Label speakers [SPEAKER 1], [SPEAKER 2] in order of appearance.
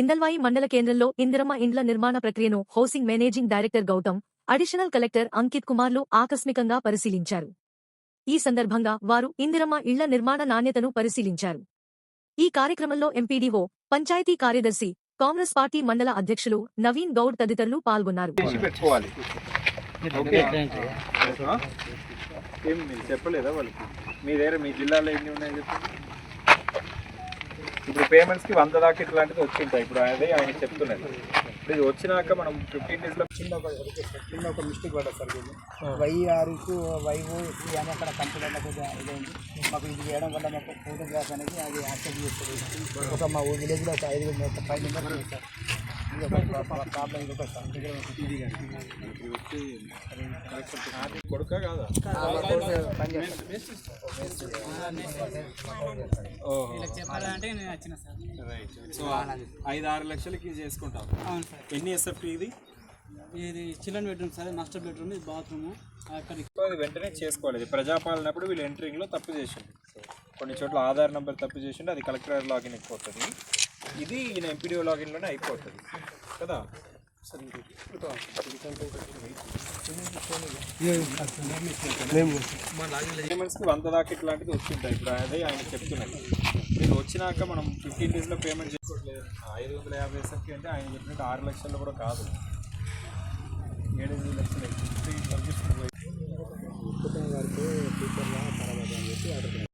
[SPEAKER 1] ఇందల్వాయి మండల కేంద్రంలో ఇందిరమ్మ ఇండ్ల నిర్మాణ ప్రక్రియను housing managing director Gautam additional collector Ankit కుమార్లు ఆకస్మికంగా పరిశీలించారు. ఈ సందర్భంగా వారు ఇందిరమ్మ ఇళ్ళ నిర్మాణ నాణ్యతను పరిశీలించారు. ఈ కార్యక్రమంలో ఎంపీడీఓ పంచాయతీ కార్యదర్శి కాంగ్రెస్ పార్టీ మండల అధ్యక్షులు నవీన్ గౌడ్ తదితరులు పాల్గొన్నారు.
[SPEAKER 2] చెప్పలేదా వాళ్ళకి? మీ దగ్గర మీ జిల్లాలో ఎన్ని ఉన్నాయని చెప్పండి. ఇప్పుడు పేమెంట్స్కి వంద దాకా ఇట్లాంటిది వచ్చింటాయి ఇప్పుడు అదే ఆయన చెప్తున్నది. ఇప్పుడు ఇది వచ్చినాక మనం ఫిఫ్టీన్ డేస్లో
[SPEAKER 3] చిన్న ఒక చిన్న ఒక మిస్టేక్ పడ్డా సార్ ఇది వైఆర్కు వైవో అని అక్కడ కొద్దిగా ఇదైంది. మాకు ఇది చేయడం వల్ల మాకు ఫోటోగ్రాఫ్ అనేది అది యాక్సెప్ట్ చేస్తుంది ఒక మా విలేజ్లో ఒక ఐదు ఫైవ్ మెంబర్స్ సార్. ఇది ఒక ఇది
[SPEAKER 2] కొడుక కాదా సో ఐదు ఆరు లక్షలకి చేసుకుంటాం
[SPEAKER 4] అవును సార్
[SPEAKER 2] ఎన్ని ఎస్ఎఫ్టీ ఇది?
[SPEAKER 4] ఇది children bedroom sir master bedroom ఇది. బాత్రూమ్ అక్కడ
[SPEAKER 2] వెంటనే చేసుకోవాలి ప్రజాపాలనప్పుడు వీళ్ళు ఎంట్రింగ్లో తప్పు చేసిండు కొన్ని చోట్ల ఆధార్ నెంబర్ తప్పు చేసిండు. అది కలెక్టర్ లాగిన్ అయిపోతుంది. ఇది ఈయన ఎంపీడీఓ లాగిన్లోనే అయిపోతుంది. కదా? వంద దాకా ఇట్లాంటిది వచ్చింటాయి ఇప్పుడు అదే ఆయన చెప్తున్నాయి మీరు వచ్చినాక మనం ఫిఫ్టీన్ డేస్లో పేమెంట్ చేసుకోవట్లేదు. ఐదు వందల యాభై ఎస్ఎఫ్కి అంటే ఆయన చెప్పినట్టు ఆరు లక్షల్లో కూడా కాదు.